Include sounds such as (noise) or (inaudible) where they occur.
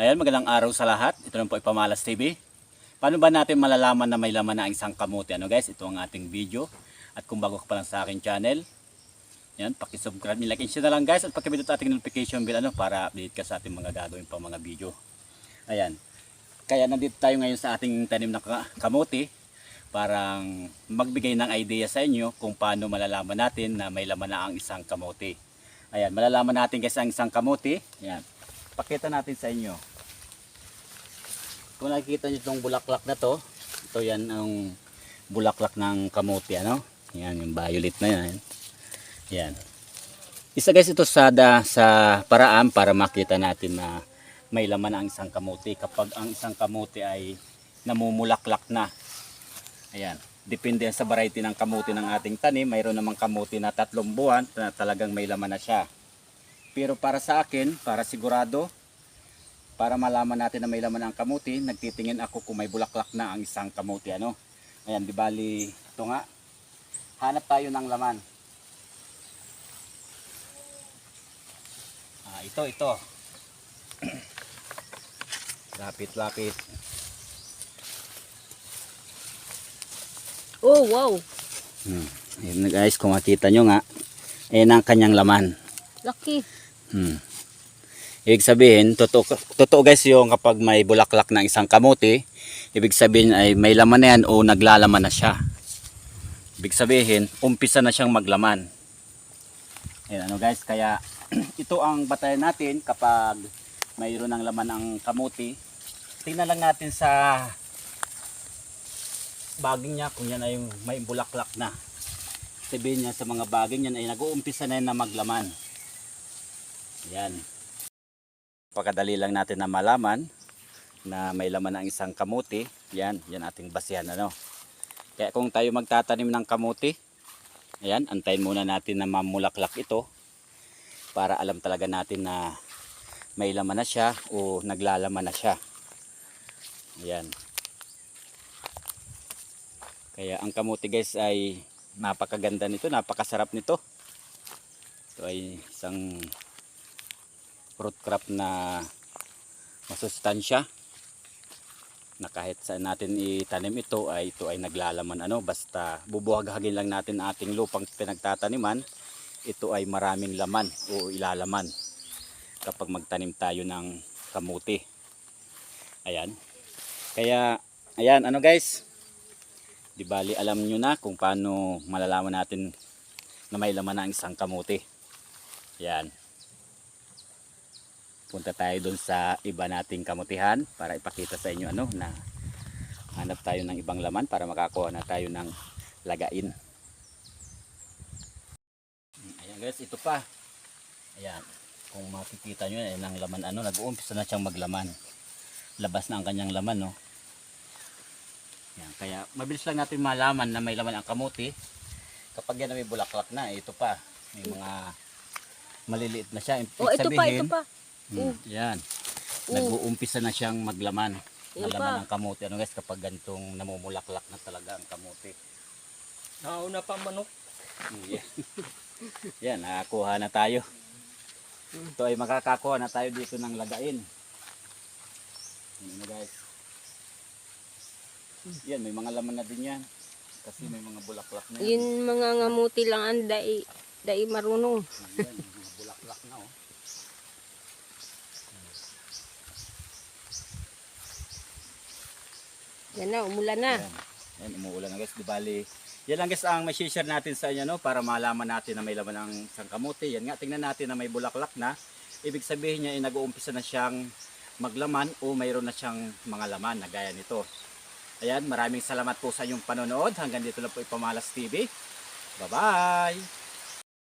Ayan, magandang araw sa lahat. Ito lang po ay Pamalas TV. Paano ba natin malalaman na may laman na ang isang kamote? Ano guys, ito ang ating video. At kung bago ka pa lang sa akin channel, yan, pakisubscribe, like and share na lang guys at pakipindot ating notification bell ano, para update ka sa ating mga gagawin pa mga video. Ayan. Kaya nandito tayo ngayon sa ating tanim na ka- kamote parang magbigay ng idea sa inyo kung paano malalaman natin na may laman na ang isang kamote. Ayan, malalaman natin guys ang isang kamote. Ayan. Pakita natin sa inyo. Kung nakikita nyo itong bulaklak na to, ito yan ang bulaklak ng kamote, ano? Yan, yung violet na yan. Yan. Isa guys ito sa, da, sa paraan para makita natin na may laman ang isang kamote kapag ang isang kamote ay namumulaklak na. Ayan. Depende sa variety ng kamote ng ating tanim. Mayroon namang kamote na tatlong buwan na talagang may laman na siya. Pero para sa akin, para sigurado, para malaman natin na may laman ang kamuti, nagtitingin ako kung may bulaklak na ang isang kamuti. Ano? Ayan, di bali, ito nga. Hanap tayo ng laman. Ah, ito, ito. (clears throat) lapit, lapit. Oh, wow. Hmm. Ayan na guys, kung makita nyo nga, ayan ang kanyang laman. Laki. Hmm. Ibig sabihin, totoo, totoo guys yung kapag may bulaklak ng isang kamote, ibig sabihin ay may laman na yan o naglalaman na siya. Ibig sabihin, umpisa na siyang maglaman. Ayan, ano guys, kaya (clears throat) ito ang batayan natin kapag mayroon ng laman ng kamote. Tingnan lang natin sa baging niya kung yan ay may bulaklak na. Sabihin niya sa mga baging yan ay nag-uumpisa na yan na maglaman. Yan. Pagkadali lang natin na malaman na may laman ang isang kamuti. Yan, yan ating basihan ano. Kaya kung tayo magtatanim ng kamuti, ayan, antayin muna natin na mamulaklak ito para alam talaga natin na may laman na siya o naglalaman na siya. Ayan. Kaya ang kamuti guys ay napakaganda nito, napakasarap nito. Ito ay isang fruit crop na masustansya na kahit saan natin itanim ito ay ito ay naglalaman. Ano basta bubuhaghagin lang natin ating lupang pinagtataniman ito ay maraming laman o ilalaman kapag magtanim tayo ng kamuti. Ayan. Kaya ayan ano guys? Di bali alam nyo na kung paano malalaman natin na may laman na ang isang kamuti. Ayan punta tayo doon sa iba nating kamutihan para ipakita sa inyo ano na hanap tayo ng ibang laman para makakuha na tayo ng lagain. Ayan guys ito pa. Ayan kung makikita nyo ayan ang laman ano nag-uumpisa na siyang maglaman. Labas na ang kanyang laman no? Ayan, kaya mabilis lang natin malaman na may laman ang kamuti. Kapag yan may bulaklak na ito pa may mga maliliit na siya. Ibig Oh, ito pa, ito sabihin, pa. Hmm, yan. Nag-uumpisa na siyang maglaman. Yan Nalaman pa. ng kamote. Ano guys, kapag ganitong namumulaklak na talaga ang kamote. Nauna pa ang manok. Hmm, Yan. (laughs) yan, nakakuha na tayo. Ito ay makakakuha na tayo dito ng lagain. Yan na guys. Yan, may mga laman na din yan. Kasi may mga bulaklak na yan. Yun mga ngamuti lang ang dai, dai marunong. Yan, may mga bulaklak na oh. Yan na, umulan na. Ayan. Ayan, umuulan na guys. Di bali, yan lang guys ang may share natin sa inyo no, para malaman natin na may laman ng isang kamote. Yan nga, tingnan natin na may bulaklak na. Ibig sabihin niya ay nag-uumpisa na siyang maglaman o mayroon na siyang mga laman na gaya nito. Ayan, maraming salamat po sa inyong panonood. Hanggang dito lang po ipamalas TV. Bye-bye!